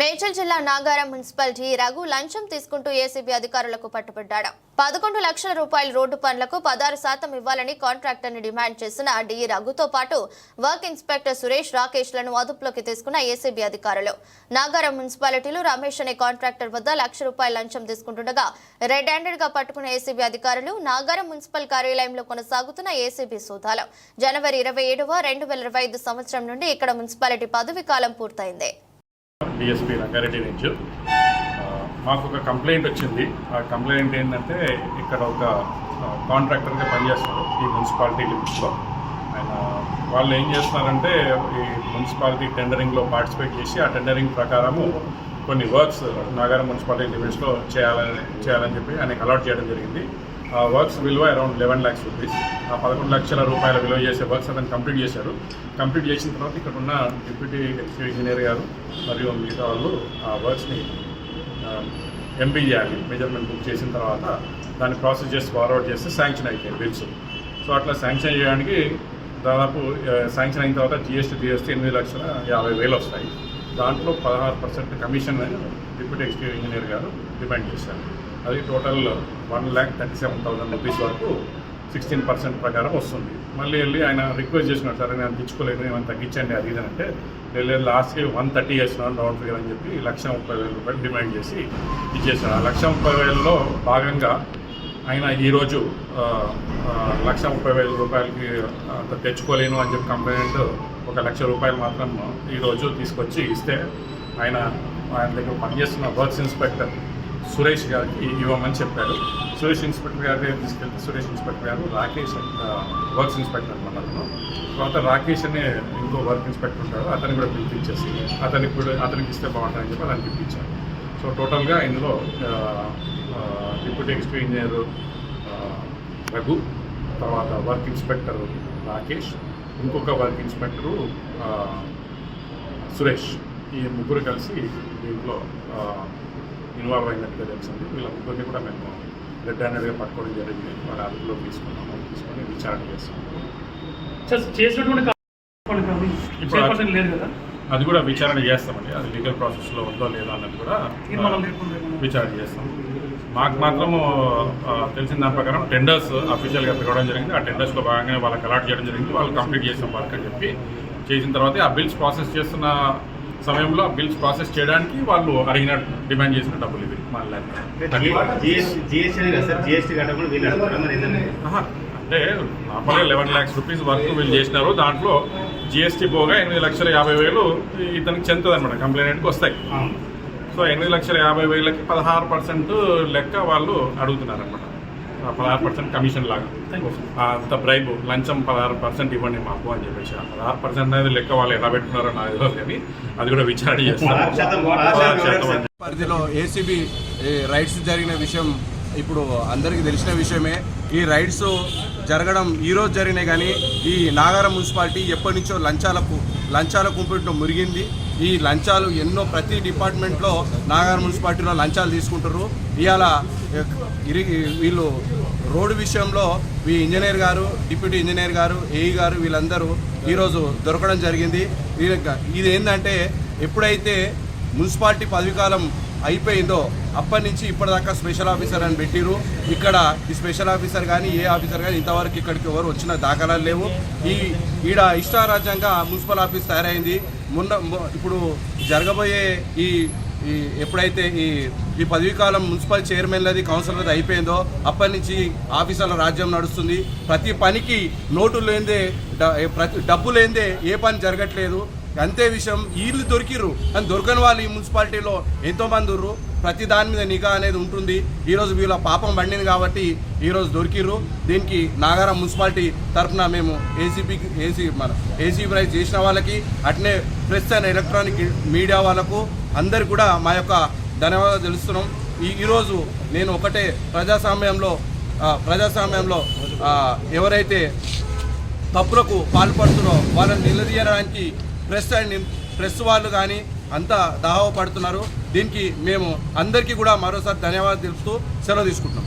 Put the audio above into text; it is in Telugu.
మేడ్చల్ జిల్లా నాగారం మున్సిపాలిటీ రఘు లంచం తీసుకుంటూ ఏసీబీ అధికారులకు పట్టుబడ్డాడు. పదకొండు లక్షల రూపాయల రోడ్డు పనులకు పదహారు శాతం ఇవ్వాలని కాంట్రాక్టర్ని డిమాండ్ చేసిన డిఈ రఘుతో పాటు వర్క్ ఇన్స్పెక్టర్ సురేష్ రాకేష్లను అదుపులోకి తీసుకున్న ఏసీబీ అధికారులు. నాగారం మున్సిపాలిటీలో రమేష్ అనే కాంట్రాక్టర్ వద్ద లక్ష రూపాయల లంచం తీసుకుంటుండగా రెడ్ హ్యాండెడ్గా పట్టుకున్న ఏసీబీ అధికారులు నాగారం మున్సిపల్ కార్యాలయంలో కొనసాగుతున్న ఏసీబీ సోదాలు. జనవరి ఇరవై ఏడవ రెండు వేల ఇరవై ఐదు సంవత్సరం నుండి ఇక్కడ మున్సిపాలిటీ పదవి కాలం పూర్తయింది. డిఎస్పీ రంగారెడ్డి నుంచి మాకు ఒక కంప్లైంట్ వచ్చింది. ఆ కంప్లైంట్ ఏంటంటే ఇక్కడ ఒక కాంట్రాక్టర్గా పనిచేస్తారు ఈ మున్సిపాలిటీ లిమిట్స్లో ఆయన వాళ్ళు ఏం చేస్తున్నారంటే ఈ మున్సిపాలిటీ టెండరింగ్లో పార్టిసిపేట్ చేసి ఆ టెండరింగ్ ప్రకారము కొన్ని వర్క్స్ నాగారం మున్సిపాలిటీ లిమిట్స్లో చేయాలని చేయాలని చెప్పి ఆయనకు అలాట్ చేయడం జరిగింది. ఆ వర్క్స్ విలువ అరౌండ్ లెవెన్ ల్యాక్స్ రూపీస్ ఆ పదకొండు లక్షల రూపాయల విలువ చేసే వర్క్స్ అతను కంప్లీట్ చేశారు. కంప్లీట్ చేసిన తర్వాత ఇక్కడ ఉన్న డిప్యూటీ ఎక్స్క్యూ ఇంజనీర్ గారు మరియు మిగతా వాళ్ళు ఆ వర్క్స్ని ఎంపీ చేయాలి మెజర్మెంట్ బుక్ చేసిన తర్వాత దాన్ని ప్రాసెస్ చేసి ఫార్వర్డ్ చేస్తే శాంక్షన్ అయిపోయాయి బిల్స్. సో అట్లా శాంక్షన్ చేయడానికి దాదాపు శాంక్షన్ అయిన తర్వాత జిఎస్టీ జిఎస్టీ ఎనిమిది లక్షల యాభై వేలు వస్తాయి. దాంట్లో పదహారు percent commission deputy executive engineer garu demand చేశారు. అది total one lakh thirty seven thousand rupees వరకు సిక్స్టీన్ పర్సెంట్ ప్రకారం వస్తుంది. మళ్ళీ వెళ్ళి ఆయన రిక్వెస్ట్ చేసినాడు సరే నేను తెచ్చుకోలేదు ఏమైనా తగ్గించండి. అది అంటే నేను లాస్ట్కి వన్ థర్టీ చేస్తున్నాను రౌండ్ ఫిగర్ అని చెప్పి లక్ష ముప్పై వేల రూపాయలు డిమాండ్ చేసి ఇచ్చేసాడు. ఆ లక్ష ముప్పై వేలలో భాగంగా ఆయన ఈరోజు లక్ష ముప్పై వేల రూపాయలకి అంత తెచ్చుకోలేను అని చెప్పి కంప్లైంట్ ఒక లక్ష రూపాయలు మాత్రం ఈరోజు తీసుకొచ్చి ఇస్తే ఆయన ఆయన దగ్గర పనిచేస్తున్న వర్క్స్ ఇన్స్పెక్టర్ సురేష్ గారికి ఇవ్వమని చెప్పాడు సురేష్ ఇన్స్పెక్టర్ గారి దగ్గర తీసుకెళ్తే సురేష్ ఇన్స్పెక్టర్ గారు రాకేష్ వర్క్స్ ఇన్స్పెక్టర్ అనమాట తర్వాత రాకేష్ అనే ఇంకో వర్క్ ఇన్స్పెక్టర్ ఉంటాడు అతన్ని కూడా పిలిపించేసి అతనికి కూడా అతనికి ఇస్తే బాగుంటుందని చెప్పి అతనికి పిలిపించాను సో టోటల్గా ఇందులో డిప్యూటీ ఎక్స్పీ ఇంజనీర్ రఘు తర్వాత వర్క్ ఇన్స్పెక్టర్ రాకేష్ ఇంకొక వర్క్ ఇన్స్పెక్టరు సురేష్ ఈ ముగ్గురు కలిసి దీంట్లో ఇన్వాల్వ్ అయినట్టుగా తెలిసింది వీళ్ళ ముగ్గురిని కూడా మేము రెడ్ హ్యాండెడ్గా పట్టుకోవడం జరిగింది. వాళ్ళ అదుపులో తీసుకున్నాము. తీసుకొని విచారణ చేస్తున్నాము. అది కూడా విచారణ చేస్తామండి. అది లీగల్ ప్రాసెస్లో ఉందో లేదో అన్నది కూడా? విచారణ చేస్తాం. మాకు మాత్రము తెలిసిన దాని ప్రకారం టెండర్స్ అఫీషియల్గా పిలవడం జరిగింది. ఆ టెండర్స్లో భాగంగానే వాళ్ళకి అలాట్ చేయడం జరిగింది. వాళ్ళు కంప్లీట్ చేసాం వర్క్ అని చెప్పి చేసిన తర్వాత ఆ బిల్స్ ప్రాసెస్ చేస్తున్న సమయంలో ఆ బిల్స్ ప్రాసెస్ చేయడానికి వాళ్ళు అడిగిన డిమాండ్ చేసిన డబ్బులు ఇవి. అంటే నార్మల్గా లెవెన్ ల్యాక్స్ రూపీస్ వర్క్ వీళ్ళు చేసినారు. దాంట్లో జిఎస్టీ పోగా ఎనిమిది లక్షల యాభై వేలు ఇతనికి చెందుతుంది అనమాట కంప్లైంట్కి వస్తాయి. సో ఎనిమిది లక్షల యాభై వేలకి పదహారు పర్సెంట్ లెక్క వాళ్ళు అడుగుతున్నారు అనమాట పదహారు పర్సెంట్ కమిషన్ లాగా. అంత ప్రైబ్ లంచం పదహారు పర్సెంట్ ఇవ్వండి మాకు అని చెప్పేసి. ఆ పదహారు పర్సెంట్ అనేది లెక్క వాళ్ళు ఎలా పెట్టుకున్నారో నాకు తెలియదు కానీ అది కూడా విచారణ చేస్తారు? పరిధిలో ఏసీబీ రైడ్స్ జరిగిన విషయం ఇప్పుడు అందరికీ తెలిసిన విషయమే. ఈ రైడ్స్ జరగడం ఈరోజు జరిగినాయి కానీ ఈ నాగారం మున్సిపాలిటీ ఎప్పటి నుంచో లంచాలకు లంచాల కుంపెట్లో మురిగింది. ఈ లంచాలు ఎన్నో ప్రతి డిపార్ట్మెంట్లో నాగార్ మున్సిపాలిటీలో లంచాలు తీసుకుంటారు ఇవాళ వీళ్ళు రోడ్డు విషయంలో ఈ ఇంజనీర్ గారు డిప్యూటీ ఇంజనీర్ గారు ఏఈ గారు వీళ్ళందరూ ఈరోజు దొరకడం జరిగింది. ఇది ఏంటంటే ఎప్పుడైతే మున్సిపాలిటీ పదవికాలం అయిపోయిందో అప్పటి నుంచి ఇప్పటిదాకా స్పెషల్ ఆఫీసర్ అని పెట్టిరు ఇక్కడ ఈ స్పెషల్ ఆఫీసర్ కానీ ఏ ఆఫీసర్ కానీ ఇంతవరకు ఇక్కడికి ఎవరు వచ్చిన దాఖలాలు లేవు. ఈ ఈడ ఇష్టారాజ్యంగా మున్సిపల్ ఆఫీస్ తయారైంది. మొన్న ఇప్పుడు జరగబోయే ఈ ఈ ఎప్పుడైతే ఈ ఈ పదవీకాలం మున్సిపల్ చైర్మన్లది కౌన్సిలర్ది అయిపోయిందో అప్పటి నుంచి ఆఫీసర్ల రాజ్యం నడుస్తుంది. ప్రతి పనికి నోటు లేదే ప్రతి డబ్బు లేదే ఏ పని జరగట్లేదు. అంతే విషయం వీళ్ళు దొరికిర్రు. అని దొరకని వాళ్ళు ఈ మున్సిపాలిటీలో ఎంతో మంది ఉర్రు. ప్రతి దాని మీద నిఘా అనేది ఉంటుంది. ఈరోజు వీళ్ళ పాపం పండింది కాబట్టి ఈరోజు దొరికిర్రు. దీనికి నాగారం మున్సిపాలిటీ తరఫున మేము ఏసీపీ ఏసీ మన ఏసీ ప్రైజ్ చేసిన వాళ్ళకి అట్నే ప్రెస్ అండ్ ఎలక్ట్రానిక్ మీడియా వాళ్ళకు అందరు కూడా మా యొక్క ధన్యవాదాలు తెలుస్తున్నాం. ఈ ఈరోజు నేను ఒకటే ప్రజాస్వామ్యంలో ప్రజాస్వామ్యంలో ఎవరైతే తప్పులకు పాల్పడుతున్నారో వాళ్ళని నిలదీయడానికి ప్రెస్ అండ్ ప్రెస్ వాళ్ళు కానీ అంతా దాహపడుతున్నారు దీనికి మేము అందరికీ కూడా మరోసారి ధన్యవాదాలు తెలుపుతూ సెలవు తీసుకుంటున్నాం.